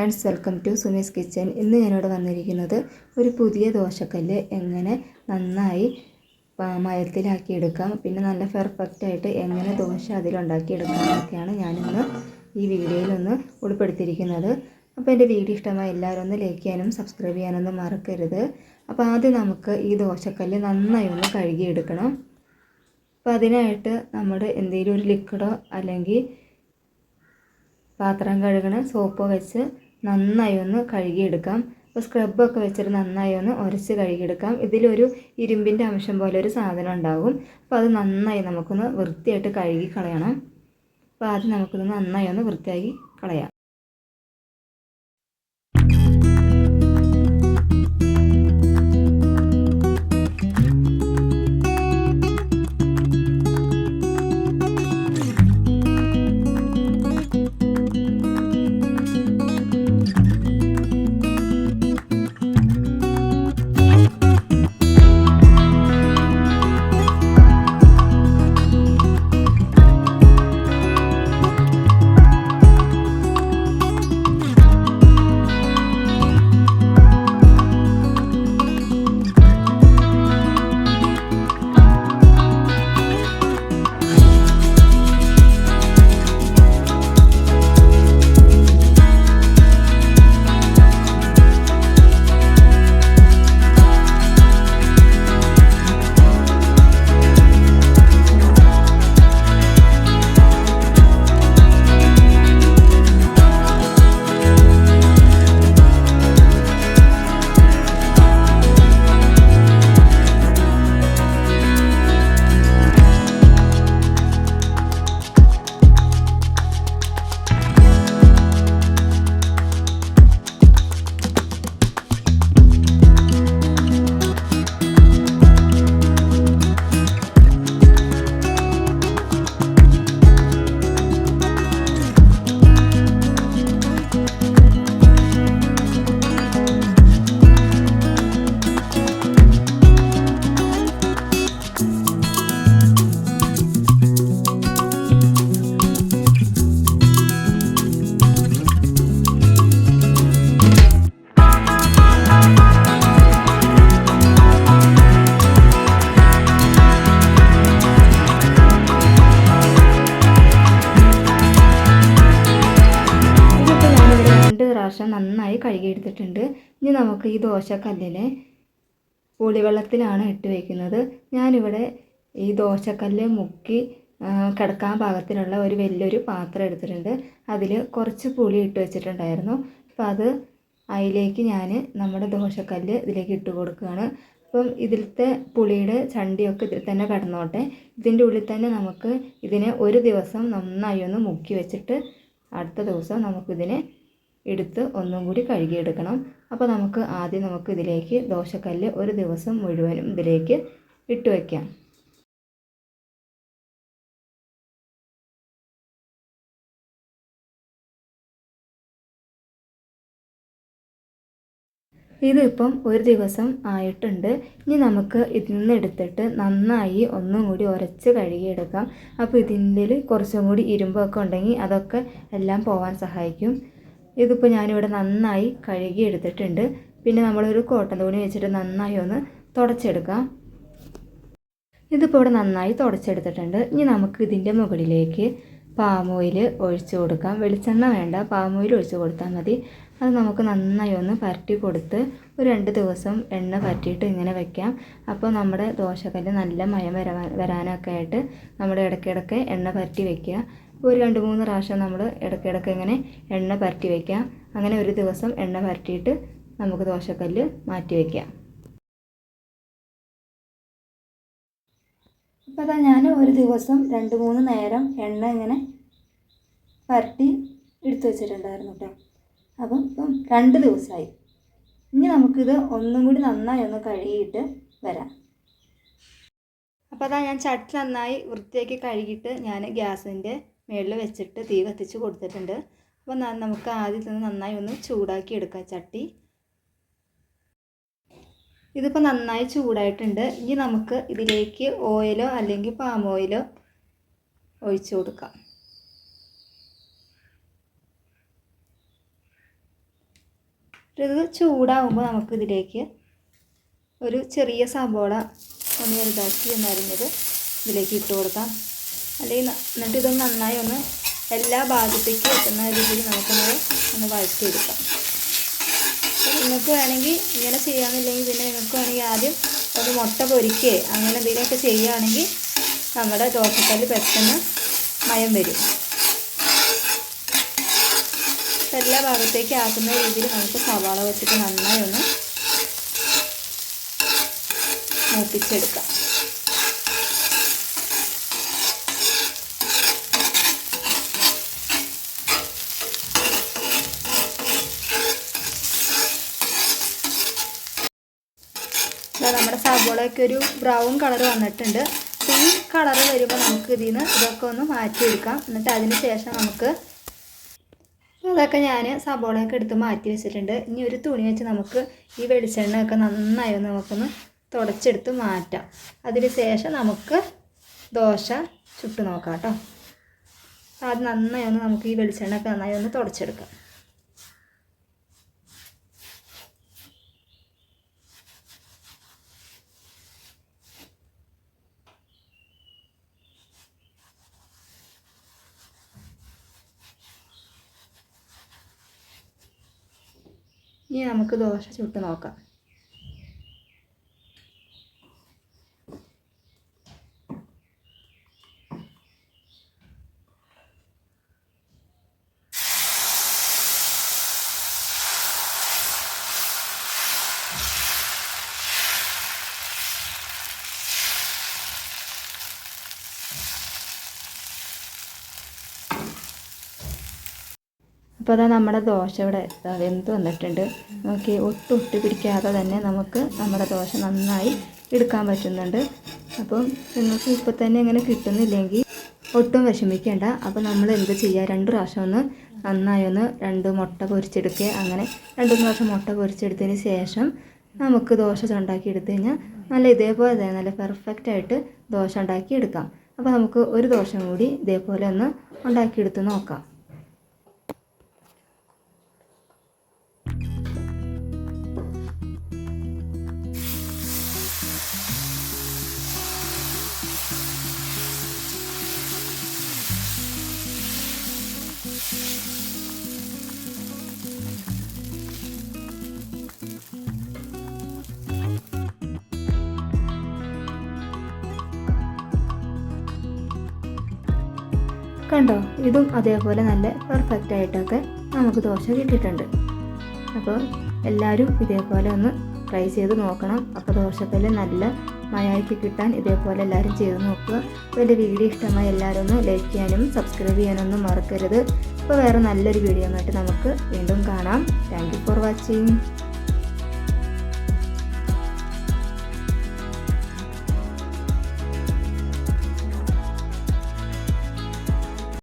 Friends welcome to Sumi's kitchen. ഇന്ന് ഞാനിവിടെ വന്നിരിക്കുന്നത് ഒരു പുതിയ ദോശക്കല്ല്. എങ്ങനെ നന്നായി മയത്തിലാക്കിയെടുക്കാം പിന്നെ നല്ല പെർഫെക്റ്റ് ആയിട്ട് എങ്ങനെ ദോശ അതിലുണ്ടാക്കി എടുക്കാം എന്നൊക്കെയാണ് ഞാനിന്ന് ഈ വീഡിയോയിലൊന്ന് ഉൾപ്പെടുത്തിയിരിക്കുന്നത്. അപ്പോൾ എന്റെ വീഡിയോ ഇഷ്ടമായി എല്ലാവരും ഒന്ന് ലൈക്ക് ചെയ്യാനും സബ്സ്ക്രൈബ് ചെയ്യാനൊന്നും മറക്കരുത്. അപ്പോൾ ആദ്യം നമുക്ക് ഈ ദോശക്കല്ല് നന്നായി ഒന്ന് കഴുകിയെടുക്കണം. അപ്പോൾ അതിനായിട്ട് നമ്മുടെ എന്തെങ്കിലും ഒരു ലിക്വിഡോ അല്ലെങ്കിൽ പാത്രം കഴുകണ സോപ്പ് വെച്ച് നന്നായി ഒന്ന് കഴുകിയെടുക്കാം. അപ്പോൾ സ്ക്രബൊക്കെ വെച്ചിട്ട് നന്നായി ഒന്ന് ഉരച്ച് കഴുകിയെടുക്കാം. ഇതിലൊരു ഇരുമ്പിന്റെ അംശം പോലെ ഒരു സാധനം ഉണ്ടാകും. അപ്പോൾ അത് നന്നായി നമുക്കൊന്ന് വൃത്തിയായിട്ട് കഴുകി കളയണം. അപ്പോൾ ആദ്യം നമുക്കൊന്ന് നന്നായി ഒന്ന് വൃത്തിയാക്കി കളയാം. പ്രാവശ്യം നന്നായി കഴുകിയെടുത്തിട്ടുണ്ട്. ഇനി നമുക്ക് ഈ ദോശക്കല്ലിനെ പുളിവെള്ളത്തിലാണ് ഇട്ട് വയ്ക്കുന്നത് ഞാനിവിടെ ഈ ദോശക്കല്ല് മുക്കി കിടക്കാൻ പാകത്തിലുള്ള ഒരു വലിയൊരു പാത്രം എടുത്തിട്ടുണ്ട്. അതിൽ കുറച്ച് പുളി ഇട്ട് വെച്ചിട്ടുണ്ടായിരുന്നു. അപ്പോൾ അത് അതിലേക്ക് ഞാൻ നമ്മുടെ ദോശക്കല്ല് ഇതിലേക്ക് ഇട്ട് കൊടുക്കുകയാണ്. അപ്പം ഇതിലത്തെ പുളിയുടെ ചണ്ടിയൊക്കെ ഇതിൽ തന്നെ കിടന്നോട്ടെ. ഇതിന്റെ ഉള്ളിൽ തന്നെ നമുക്ക് ഇതിനെ ഒരു ദിവസം നന്നായി ഒന്ന് മുക്കി വെച്ചിട്ട് അടുത്ത ദിവസം നമുക്കിതിനെ എടുത്ത് ഒന്നും കൂടി കഴുകിയെടുക്കണം. അപ്പോൾ നമുക്ക് ആദ്യം നമുക്ക് ഇതിലേക്ക് ദോശക്കല്ല് ഒരു ദിവസം മുഴുവനും ഇതിലേക്ക് ഇട്ട് വയ്ക്കാം ഇതിപ്പം ഒരു ദിവസം ആയിട്ടുണ്ട്. ഇനി നമുക്ക് ഇതിൽ നിന്ന് എടുത്തിട്ട് നന്നായി ഒന്നും കൂടി ഉരച്ച് കഴുകിയെടുക്കാം. അപ്പോൾ ഇതിന്റെ കുറച്ചും കൂടി ഇരുമ്പൊക്കെ ഉണ്ടെങ്കിൽ അതൊക്കെ എല്ലാം പോകാൻ സഹായിക്കും. ഇതിപ്പോൾ ഞാനിവിടെ നന്നായി കഴുകി എടുത്തിട്ടുണ്ട് പിന്നെ നമ്മളൊരു കോട്ടൺ തുണി വെച്ചിട്ട് നന്നായി ഒന്ന് തുടച്ചെടുക്കാം. ഇതിപ്പോൾ ഇവിടെ നന്നായി തുടച്ചെടുത്തിട്ടുണ്ട്. ഇനി നമുക്ക് ഇതിന്റെ മുകളിലേക്ക് പാം ഓയിൽ ഒഴിച്ച് കൊടുക്കാം. വെളിച്ചെണ്ണ വേണ്ട പാം ഓയിൽ ഒഴിച്ച് കൊടുത്താൽ മതി. അത് നമുക്ക് നന്നായി ഒന്ന് പരട്ടി കൊടുത്ത് ഒരു രണ്ട് ദിവസം എണ്ണ പരട്ടിയിട്ട് ഇങ്ങനെ വെക്കാം. അപ്പോൾ നമ്മുടെ ദോശക്കല്ല് നല്ല മയം വരാൻ വരാനൊക്കെ ആയിട്ട് നമ്മുടെ ഇടയ്ക്കിടയ്ക്ക് എണ്ണ പരട്ടി വെക്കുക. ഒരു രണ്ട് മൂന്ന് പ്രാവശ്യം നമ്മൾ ഇടയ്ക്കിടയ്ക്ക് ഇങ്ങനെ എണ്ണ പരട്ടി വയ്ക്കാം അങ്ങനെ ഒരു ദിവസം എണ്ണ പരട്ടിയിട്ട് നമുക്ക് ദോശക്കല്ല് മാറ്റി വയ്ക്കാം അപ്പോൾ അതാ ഞാൻ ഒരു ദിവസം രണ്ട് മൂന്ന് നേരം എണ്ണ ഇങ്ങനെ പരട്ടി എടുത്തു വെച്ചിട്ടുണ്ടായിരുന്നു കേട്ടോ. അപ്പം ഇപ്പം രണ്ട് ദിവസമായി. ഇനി നമുക്കിത് ഒന്നും കൂടി നന്നായി ഒന്ന് കഴുകിയിട്ട് വരാം. അപ്പോൾ അതാ ഞാൻ ചട്ടി നന്നായി വൃത്തിയാക്കി കഴുകിയിട്ട് ഞാൻ ഗ്യാസിന്റെ മുകളിൽ വെച്ചിട്ട് തീ കത്തിച്ച് കൊടുത്തിട്ടുണ്ട്. അപ്പോൾ നമുക്ക് ആദ്യം തന്നെ നന്നായി ഒന്ന് ചൂടാക്കി എടുക്കാം ചട്ടി. ഇതിപ്പോൾ നന്നായി ചൂടായിട്ടുണ്ട്. ഇനി നമുക്ക് ഇതിലേക്ക് ഓയിലോ അല്ലെങ്കിൽ പാം ഓയിലോ ഒഴിച്ചു കൊടുക്കാം. ഇത് ചൂടാകുമ്പോൾ നമുക്ക് ഇതിലേക്ക് ഒരു ചെറിയ സബോള ഒന്ന് വലുതാക്കി എന്നറിഞ്ഞത് ഇതിലേക്ക് ഇട്ട് കൊടുക്കാം. അല്ലെങ്കിൽ എന്നിട്ട് ഇതൊന്ന് നന്നായി ഒന്ന് എല്ലാ ഭാഗത്തേക്കും എത്തുന്ന രീതിയിൽ നമുക്കൊന്ന് ഒന്ന് വഴറ്റിയെടുക്കാം നിങ്ങൾക്ക് വേണമെങ്കിൽ ഇങ്ങനെ ചെയ്യാമെന്നില്ലെങ്കിൽ പിന്നെ നിങ്ങൾക്ക് വേണമെങ്കിൽ ആദ്യം ഒരു മുട്ട പൊരിക്കുകയോ അങ്ങനെ എന്തെങ്കിലുമൊക്കെ ചെയ്യുകയാണെങ്കിൽ നമ്മുടെ ദോശക്കല്ല് പെട്ടെന്ന് മയം വരും. എല്ലാ ഭാഗത്തേക്ക് ആക്കുന്ന രീതിയിൽ നമുക്ക് സവാള വെച്ചിട്ട് നന്നായി ഒന്ന് മൂപ്പിച്ചെടുക്കാം. ഇതാ നമ്മുടെ സവോളയൊക്കെ ഒരു ബ്രൗൺ കളർ വന്നിട്ടുണ്ട്. അപ്പോൾ ഈ കളർ വരുമ്പോൾ നമുക്ക് ഇതിൽ നിന്ന് ഇതൊക്കെ ഒന്ന് മാറ്റിയെടുക്കാം. എന്നിട്ട് അതിന് ശേഷം നമുക്ക് അതൊക്കെ ഞാൻ സബോളയൊക്കെ എടുത്ത് മാറ്റി വെച്ചിട്ടുണ്ട്. ഇനി ഒരു തുണി വെച്ച് നമുക്ക് ഈ വെളിച്ചെണ്ണയൊക്കെ നന്നായി ഒന്ന് നമുക്കൊന്ന് തുടച്ചെടുത്ത് മാറ്റാം. അതിന് ശേഷം നമുക്ക് ദോശ ചുട്ടു നോക്കാം കേട്ടോ. അത് നന്നായി ഒന്ന് നമുക്ക് ഈ വെളിച്ചെണ്ണയൊക്കെ നന്നായി ഒന്ന് തുടച്ചെടുക്കാം. ഇനി നമുക്ക് ദോശ ചുട്ട് നോക്കാം അപ്പോൾ അതാ നമ്മുടെ ദോശ ഇവിടെ വെന്ത് വന്നിട്ടുണ്ട്. നോക്കി ഒട്ടും ഒട്ടി പിടിക്കാതെ തന്നെ നമുക്ക് നമ്മുടെ ദോശ നന്നായി എടുക്കാൻ പറ്റുന്നുണ്ട്. അപ്പം നിങ്ങൾക്ക് ഇപ്പോൾ തന്നെ ഇങ്ങനെ കിട്ടുന്നില്ലെങ്കിൽ ഒട്ടും വിഷമിക്കേണ്ട. അപ്പോൾ നമ്മൾ എന്ത് ചെയ്യുക? രണ്ട് പ്രാവശ്യം ഒന്ന് നന്നായി ഒന്ന് രണ്ട് മുട്ട പൊരിച്ചെടുക്കുക. അങ്ങനെ രണ്ട് പ്രാവശ്യം മുട്ട പൊരിച്ചെടുത്തതിന് ശേഷം നമുക്ക് ദോശ ഉണ്ടാക്കി എടുത്തു കഴിഞ്ഞാൽ നല്ല ഇതേപോലെ തന്നെ നല്ല പെർഫെക്റ്റ് ആയിട്ട് ദോശ ഉണ്ടാക്കി എടുക്കാം അപ്പോൾ നമുക്ക് ഒരു ദോശ കൂടി ഇതേപോലെ ഒന്ന് ഉണ്ടാക്കിയെടുത്ത് നോക്കാം. കണ്ടോ? ഇതും അതേപോലെ നല്ല പെർഫെക്റ്റ് ആയിട്ടൊക്കെ നമുക്ക് ദോശ കിട്ടിയിട്ടുണ്ട്. അപ്പോൾ എല്ലാവരും ഇതേപോലെ ഒന്ന് ട്രൈ ചെയ്ത് നോക്കണം. അപ്പോൾ ദോശക്കല്ല് നല്ല മയാക്കി കിട്ടാൻ ഇതേപോലെ എല്ലാവരും ചെയ്ത് നോക്കുക. അപ്പോൾ എന്റെ വീഡിയോ ഇഷ്ടമായി എല്ലാവരും ഒന്ന് ലൈക്ക് ചെയ്യാനും സബ്സ്ക്രൈബ് ചെയ്യാനൊന്നും മറക്കരുത്. അപ്പോൾ വേറെ നല്ലൊരു വീഡിയോ ആയിട്ട് നമുക്ക് വീണ്ടും കാണാം. Thank for watching